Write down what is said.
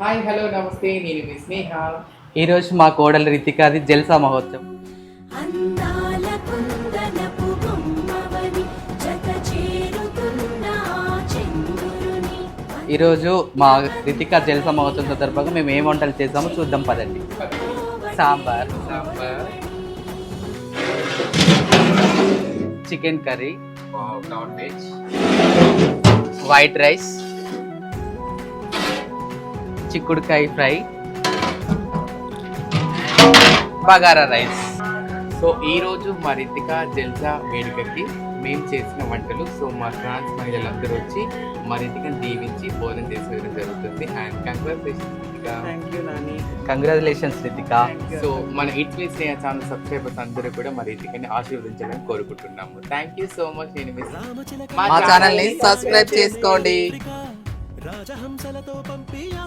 Hi hello నమస్తే. నేను మీ స్నేహ. ఈరోజు మా కోడలు రితికాది జల్సా మహోత్సవం. ఈరోజు మా రితికా జల్సా మహోత్సవం సందర్భంగా మేము ఏం వంటలు చేసామో చూద్దాం పదండి. Sambar. Sambar. Chicken curry non veg white rice చిక్కుడుకాయ ఫ్రై బగారా రైస్. సో ఈ రోజు మా రితిక జల్సా వేడుకకి మేము చేసిన వంటలు సో మా ట్రాన్స్ మహిళలందరూ వచ్చి మా రితికను దీవించి భోజనం చేసేయడం జరుగుతుంది. And congratulation Ritika. Congratulations Ritika. So మన ఇట్స్ మీ స్నేహ ఛానల్ సబ్స్క్రైబర్స్ అందరూ కూడా మా రితికని ఆశీర్వదించాలని కోరుకుంటున్నాము. థ్యాంక్ యూ సో మచ్ నేను మా ఛానల్ని సబ్స్క్రైబ్ చేసుకోండి. రాజహంసలతో పంపి